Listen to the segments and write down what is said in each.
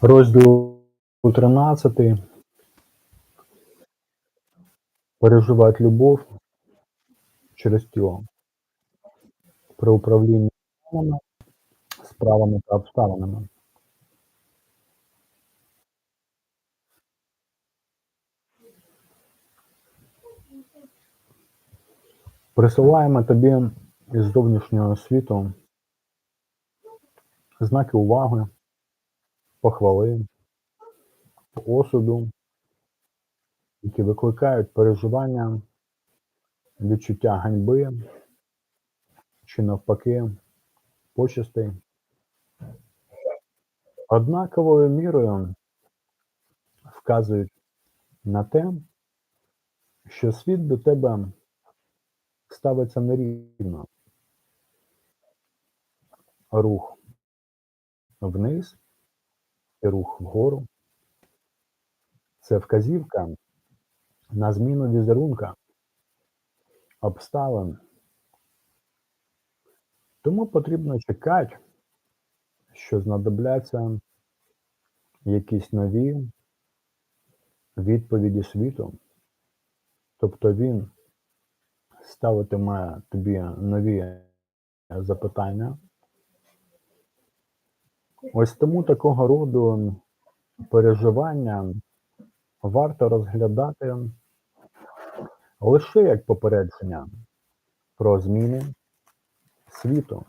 Розділ 13. Переживати любов через тіло. При управлінні справами, та обставинами. Присилаємо тобі із зовнішнього світу знаки уваги, похвали, осуду, які викликають переживання, відчуття ганьби чи навпаки почестей. Однаковою мірою вказують на те, що світ до тебе ставиться нерівно. Рух вниз і рух вгору. Це вказівка на зміну візерунка, обставин. Тому потрібно чекати, що знадобляться якісь нові відповіді світу. Тобто він ставитиме тобі нові запитання. Ось тому такого роду переживання варто розглядати лише як попередження про зміни світу.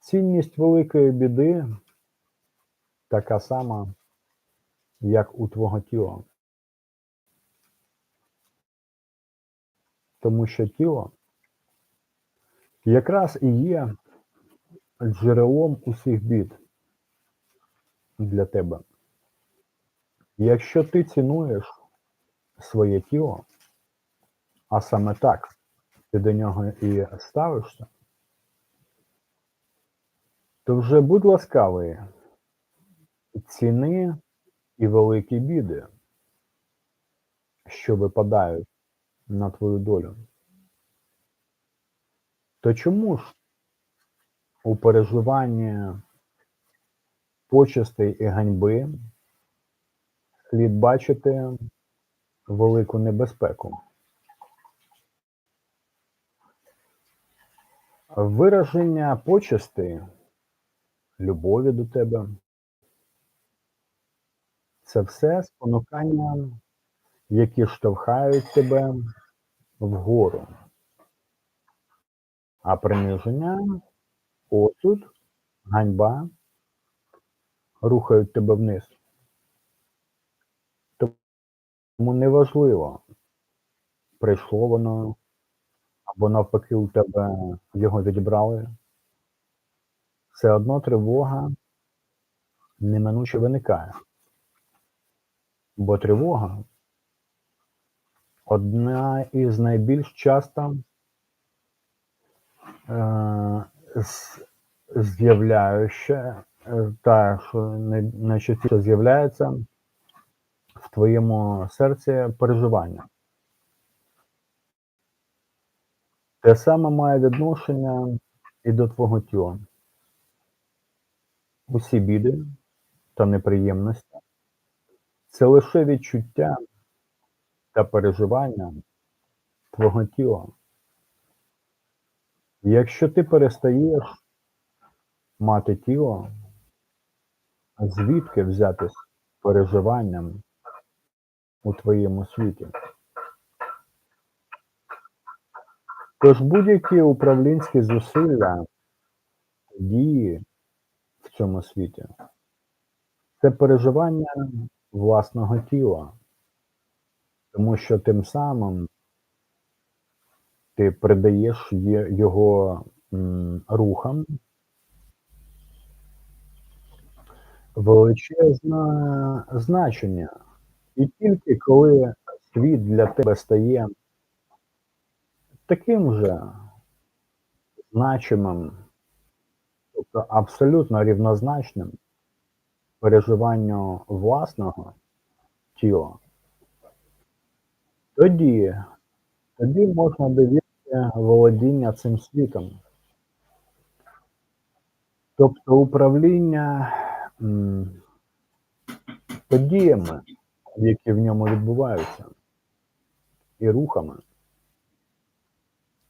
Цінність великої біди така сама, як у твого тіла. Тому що тіло якраз і є джерелом усіх бід для тебе. Якщо ти цінуєш своє тіло, а саме так ти до нього і ставишся, то вже будь ласкавий, ціни і великі біди, що випадають на твою долю. То чому ж у переживанні почестей і ганьби слід бачити велику небезпеку? Вираження почестей, любові до тебе це все спонукання, які штовхають тебе вгору. А приниження, осуд, ганьба рухають тебе вниз. Тому неважливо, прийшло воно, або навпаки у тебе його відібрали. Все одно тривога неминуче виникає. Бо тривога одна із найбільш часто е, з'являюча, е, та, що найчастіше з'являється в твоєму серці переживання. Те саме має відношення і до твого тіла. Усі біди та неприємності це лише відчуття та переживання твого тіла. Якщо ти перестаєш мати тіло, звідки взятись переживанням у твоєму світі? Тож будь-які управлінські зусилля, дії в цьому світі це переживання власного тіла, тому що тим самим ти придаєш його рухам величезне значення. І тільки коли світ для тебе стає таким же значимим, тобто абсолютно рівнозначним переживанню власного тіла, тоді, тоді можна довірити володіння цим світом. Тобто управління подіями, які в ньому відбуваються, і рухами.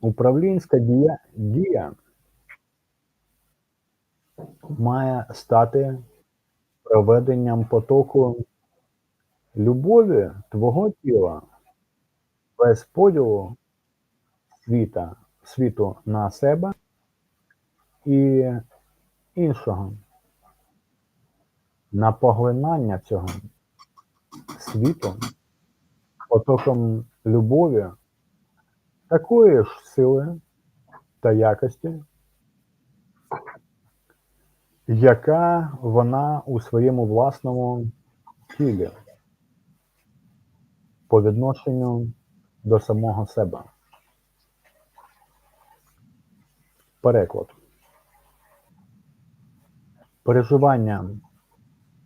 Управлінська дія, дія має стати проведенням потоку любові твого тіла без поділу світа, світу на себе і іншого. На поглинання цього світу потоком любові такої ж сили та якості, яка вона у своєму власному тілі по відношенню до самого себе. Переклад. Переживання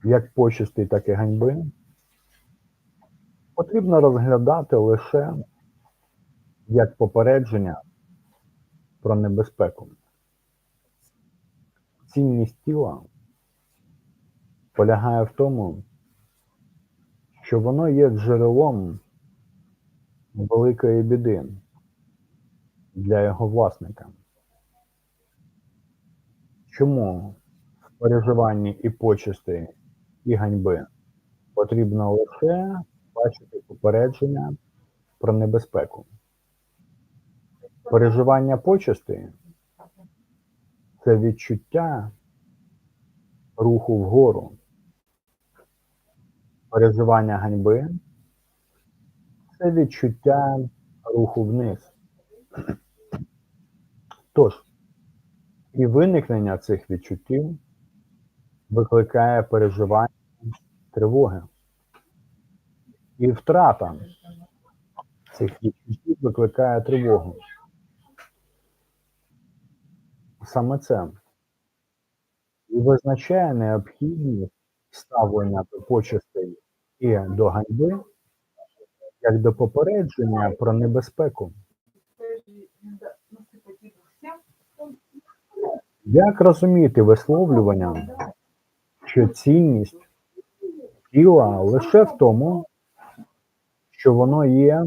як почесті, так і ганьби потрібно розглядати лише як попередження про небезпеку. Цінність тіла полягає в тому, що воно є джерелом великої біди для його власника. Чому в переживанні і почесті, і ганьби потрібно лише бачити попередження про небезпеку? Переживання почесті це відчуття руху вгору. Переживання ганьби це відчуття руху вниз. Тож, і виникнення цих відчуттів викликає переживання тривоги. І втрата цих відчуттів викликає тривогу. Саме це і визначає необхідність ставлення до почестей і до ганьби як до попередження про небезпеку. Як розуміти висловлювання, що цінність тіла лише в тому, що воно є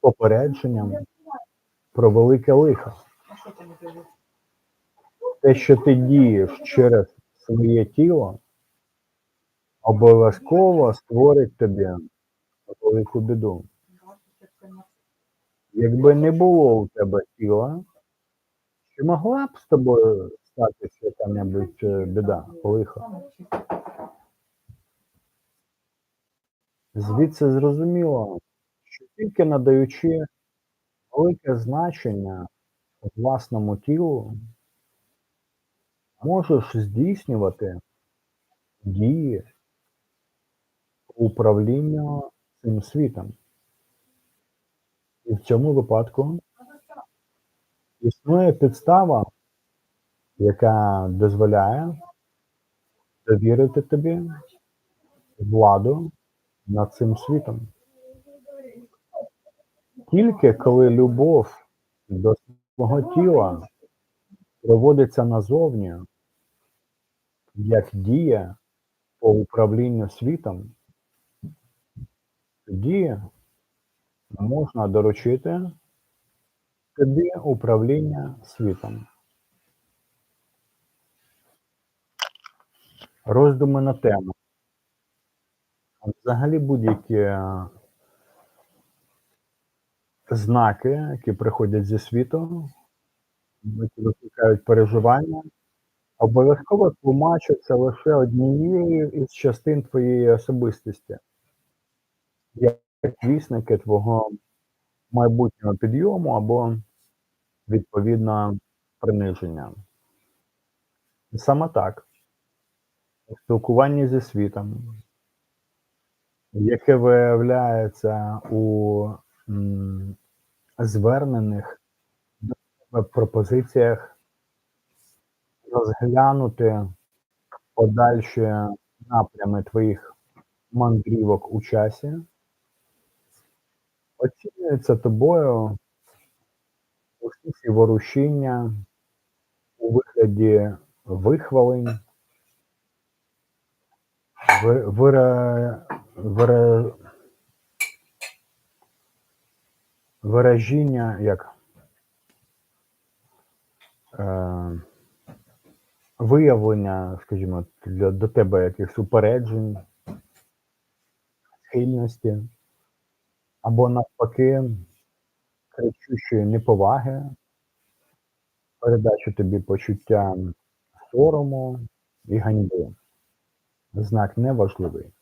попередженням про велике лихо? Те, що ти дієш через своє тіло, обов'язково створить тобі велику біду. Якби не було у тебе тіла, чи могла б з тобою статися яка-небудь е, біда, лихо? Звідси зрозуміло, що тільки надаючи велике значення власному тілу, можеш здійснювати дії управління цим світом. І в цьому випадку існує підстава, яка дозволяє довірити тобі владу над цим світом. Тільки коли любов до свого тіла проводиться назовні, як дія по управлінню світом, тоді можна доручити тобі управління світом. Роздуми на тему. Взагалі будь-які е, знаки, які приходять зі світу, які викликають переживання, обов'язково тлумачаться лише однією із частин твоєї особистості, як вісники твого майбутнього підйому або відповідно приниження. Саме так, у спілкуванні зі світом, яке виявляється у м, звернених пропозиціях розглянути подальші напрями твоїх мандрівок у часі, оцінюється тобою і ворушіння у вигляді вихвалень, ви- вира, вира, виражіння як е, виявлення, скажімо, для, до тебе якихось упереджень, схильності, або навпаки, кричущої неповаги, передачу тобі почуття сорому і ганьби. Знак неважливий.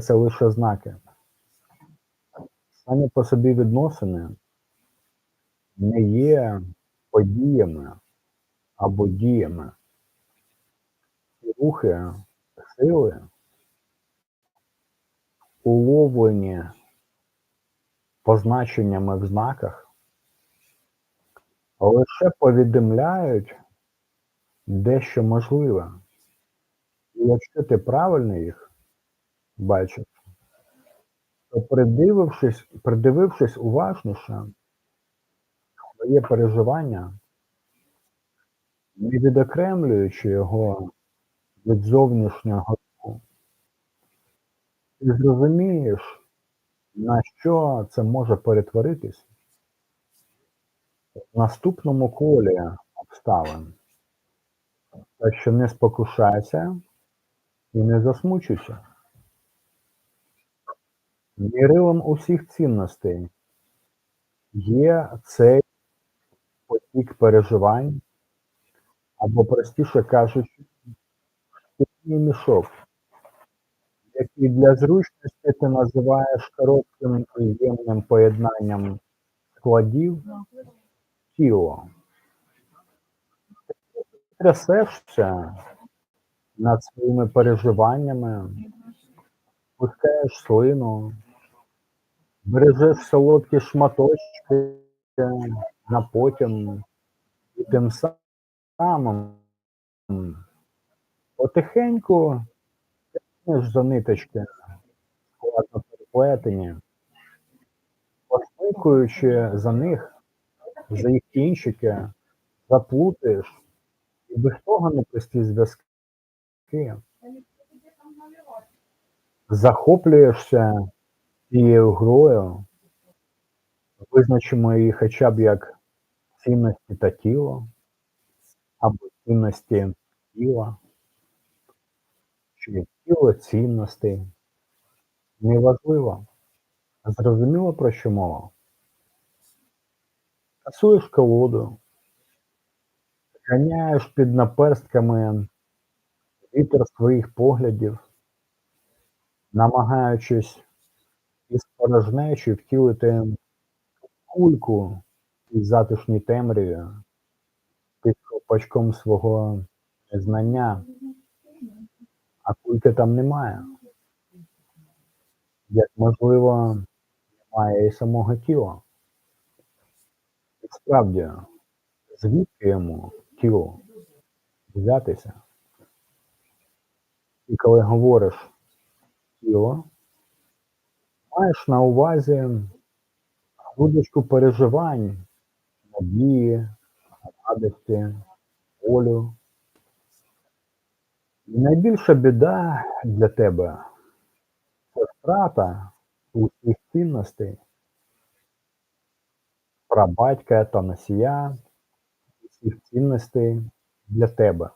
Це лише знаки. Самі по собі відносини не є подіями або діями. Ці рухи, сили уловлені позначеннями в знаках, лише повідомляють дещо можливе. І якщо ти правильно їх бачиш, то придивившись, придивившись уважніше, своє переживання, не відокремлюючи його від зовнішнього ти зрозумієш, на що це може перетворитись в наступному колі обставин. Так що не спокушайся і не засмучуйся. Мірилом усіх цінностей є цей потік переживань, або, простіше кажучи, мішок, який для зручності ти називаєш коротким і ємним поєднанням складів тіло. Трясешся над своїми переживаннями, пускаєш слину, бережеш солодкі шматочки на потім, і тим самим потихеньку тягнеш за ниточки, складно переплетені, посмикуючи за них, за їх кінчики, заплутаєш. І без того непрості зв'язки. Захоплюєшся цією грою, визначимо її хоча б як цінності та тіло, або цінності тіла, чи тіло цінностей. Неважливо. Зрозуміло про що мова? Тасуєш колоду, ганяєш під наперстками вітер своїх поглядів, намагаючись із порожнечі втілити кульку із затишній темряві під ковпачком свого незнання, а кульки там немає. Як можливо, немає і самого тіла. І справді, звідки йому тіло взятися? І коли говориш тіло, маєш на увазі грудочку переживань, надії, радості, волю. І найбільша біда для тебе це втрата усіх цінностей, прабатька та носія усіх цінностей для тебе,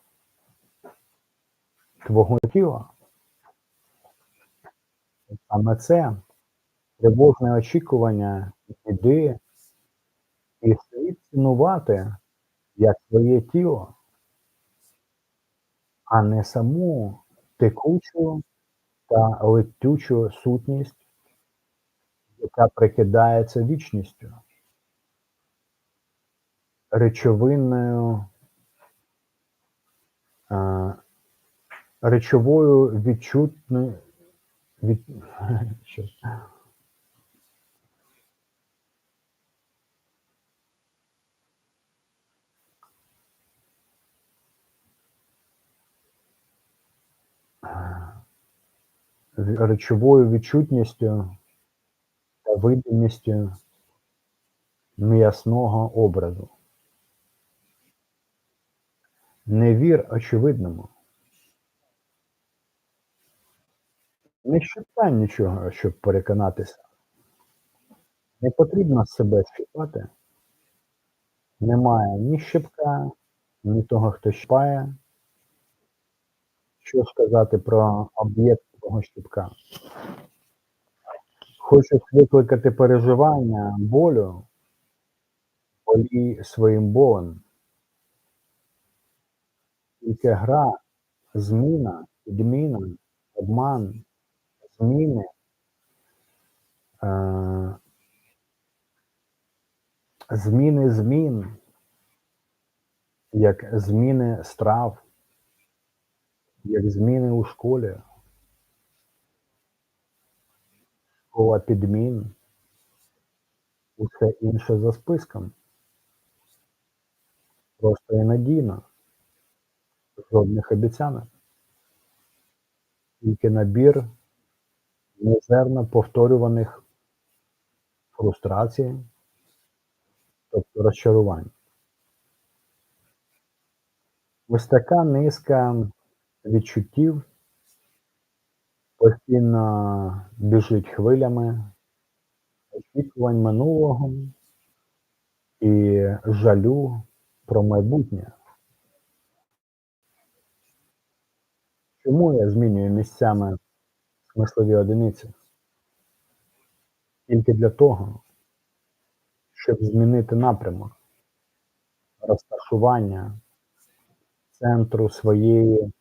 твого тіла. Саме це тривожне очікування ідеї і слід цінувати як своє тіло, а не саму текучу та летючу сутність, яка прикидається вічністю, речовинною, речовою відчутною від... речовою відчутністю та видимістю м'ясного образу. Не вір очевидному. Не щитай нічого, щоб переконатися. Не потрібно себе щипати. Немає ні щипка, ні того, хто щипає. Що сказати про об'єкт того щипка? Хочеш викликати переживання, болю, болій своїм болем. Тільки гра, зміна, підміна, обман, зміни, е, зміни змін, як зміни страв, як зміни у школі, школа підмін, усе інше за списком. Просто і надійно. Жодних обіцянок. Тільки набір мізерно повторюваних фрустрацій, тобто розчарувань. Ось така низка відчуттів постійно біжить хвилями очікувань минулого і жалю про майбутнє. Чому я змінюю місцями смислові одиниці? Тільки для того, щоб змінити напрямок, розташування центру своєї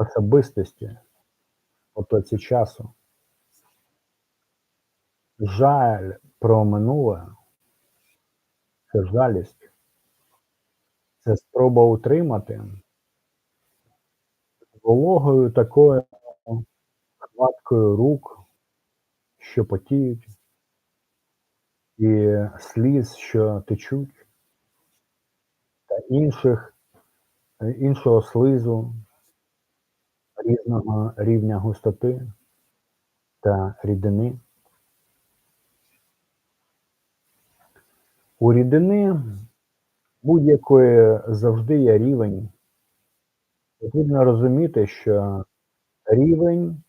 особистості потоці часу. Жаль про минуле це жалість, це спроба утримати. Вологою такою хваткою рук, що потіють, і сліз, що течуть, та інших, іншого слизу різного рівня густоти та рідини. У рідини будь-якої завжди є рівень. Потрібно розуміти, що рівень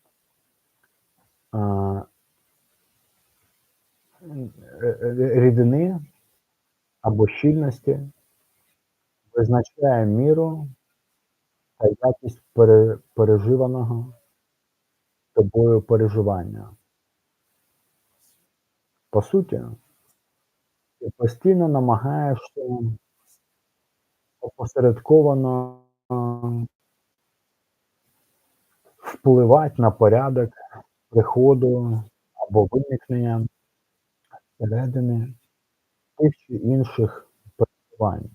а, рідини або щільності визначає міру та якість пере, переживаного тобою переживання. По суті, ти постійно намагаєшся опосередковано впливати на порядок приходу або виникнення всередини тих чи інших переживань.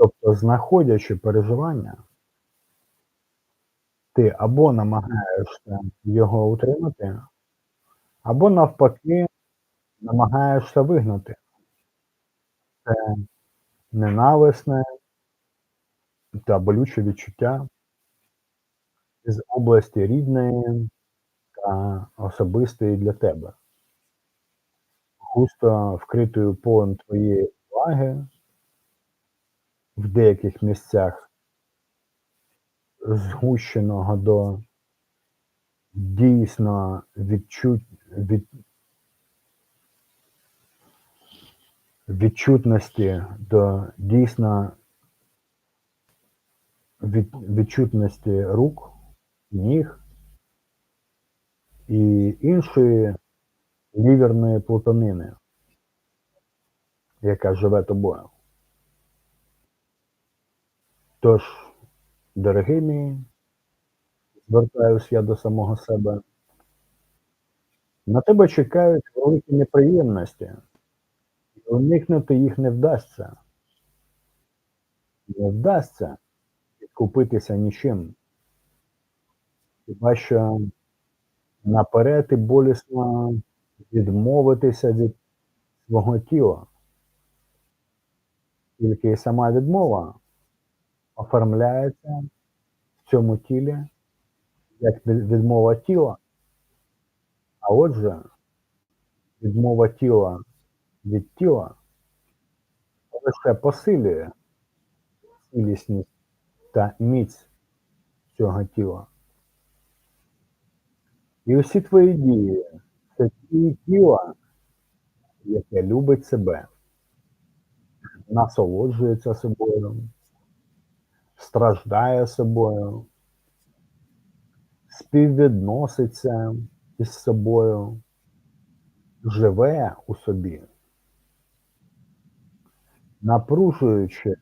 Тобто, знаходячи переживання, ти або намагаєшся його утримати, або навпаки намагаєшся вигнати. Це ненависне та болюче відчуття з області рідної та особистої для тебе, густо вкритою полем твоєї уваги, в деяких місцях згущеного до дійсно відчут, від, відчутності до дійсно від, відчутності рук, ніг і іншої ліверної плутанини, яка живе тобою. Тож, дорогий мій, звертаюсь я до самого себе. На тебе чекають великі неприємності, і уникнути їх не вдасться. Не вдасться відкупитися нічим. Хіба що наперед і болісно відмовитися від свого тіла. Тільки сама відмова оформляється в цьому тілі як відмова тіла. А отже, відмова тіла від тіла лише посилює цілісність та міць цього тіла. І усі твої дії це дії тіла, яке любить себе, насолоджується собою, страждає собою, співвідноситься із собою, живе у собі, напружуючи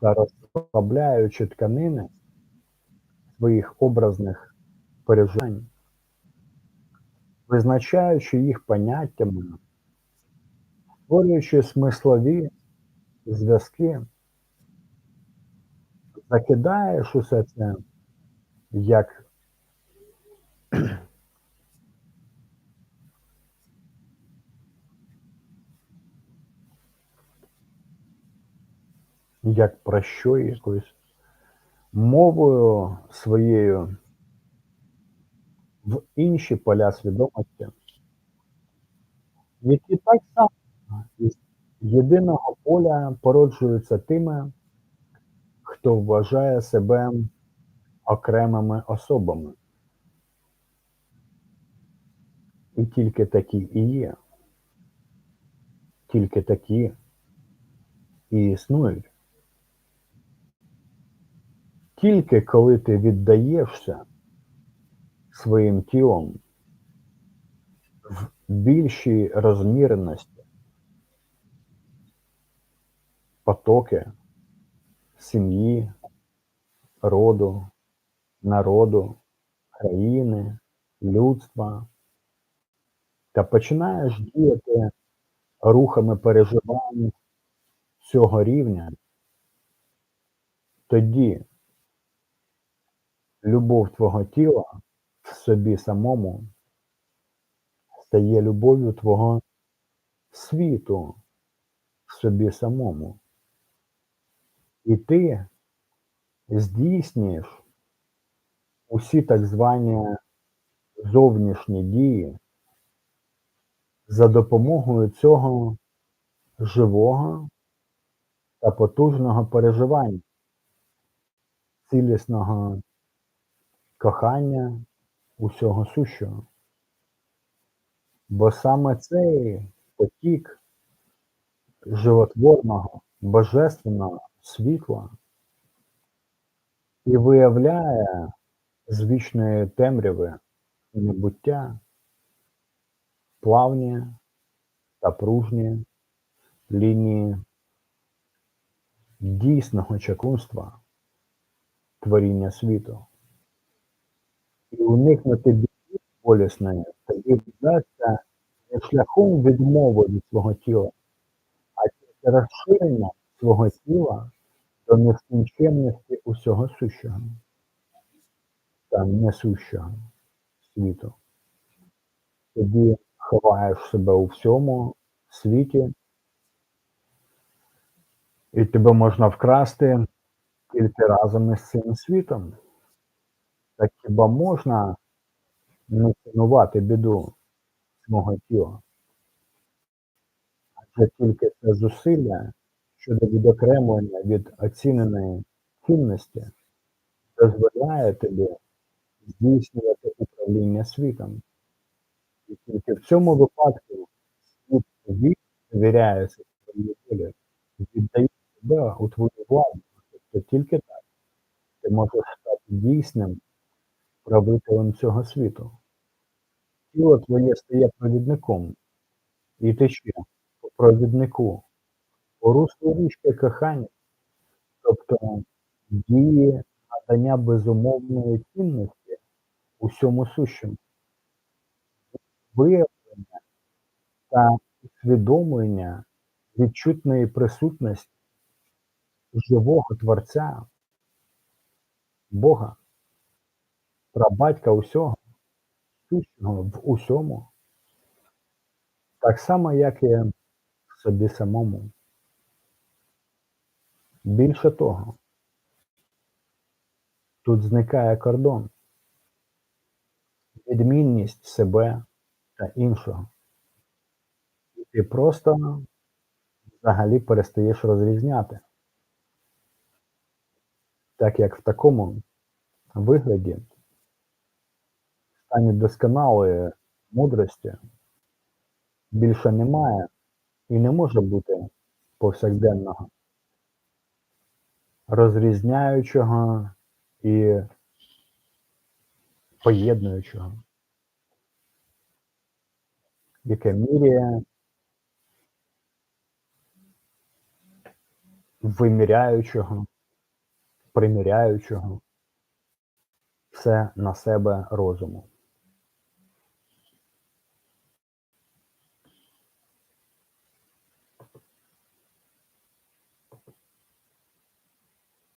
та розслабляючи тканини своїх образних переживань, визначаючи їх поняттями, створюючи смислові зв'язки, закидаєш усе це як як про що якоюсь мовою своєю в інші поля свідомості, які так само із єдиного поля породжуються тими, хто вважає себе окремими особами. І тільки такі і є. Тільки такі і існують. Тільки коли ти віддаєшся своїм тілом в більшій розміреності, потоки сім'ї, роду, народу, країни, людства, та починаєш діяти рухами переживань цього рівня, тоді любов твого тіла в собі самому стає любов'ю твого світу в собі самому. І ти здійснюєш усі так звані зовнішні дії за допомогою цього живого та потужного переживання, цілісного кохання усього сущого. Бо саме цей потік животворного, божественного світла і виявляє з вічної темряви небуття плавні та пружні лінії дійсного чаклунства творіння світу. І уникнути біди болісної тоді вдасться не шляхом відмови від свого тіла, а тільки розширення свого тіла до нескінченності усього сущого та несущого світу. Тоді ховаєш себе у всьому світі, і тебе можна вкрасти тільки разом із цим світом. Так хіба можна не цінувати біду свого тіла? Адже тільки це зусилля щодо відокремлення від оціненої цінності дозволяє тобі здійснювати управління світом. І тільки в цьому випадку світ довіряється своїй волі, віддає себе у твою владу. Тобто тільки так ти можеш стати дійсним правителем цього світу. Тіло твоє стає провідником, і ти ще по провіднику, по руслу річки кохання, тобто дії надання безумовної цінності усьому сущому, виявлення та усвідомлення відчутної присутності живого Творця, Бога, прабатька усього, сущого в усьому, так само, як і в собі самому. Більше того, тут зникає кордон, відмінність себе та іншого. І ти просто взагалі перестаєш розрізняти. Так як в такому вигляді в стані досконалої мудрості більше немає і не може бути повсякденного розрізняючого і поєднуючого. Яке міряє виміряючого, приміряючого все на себе розуму.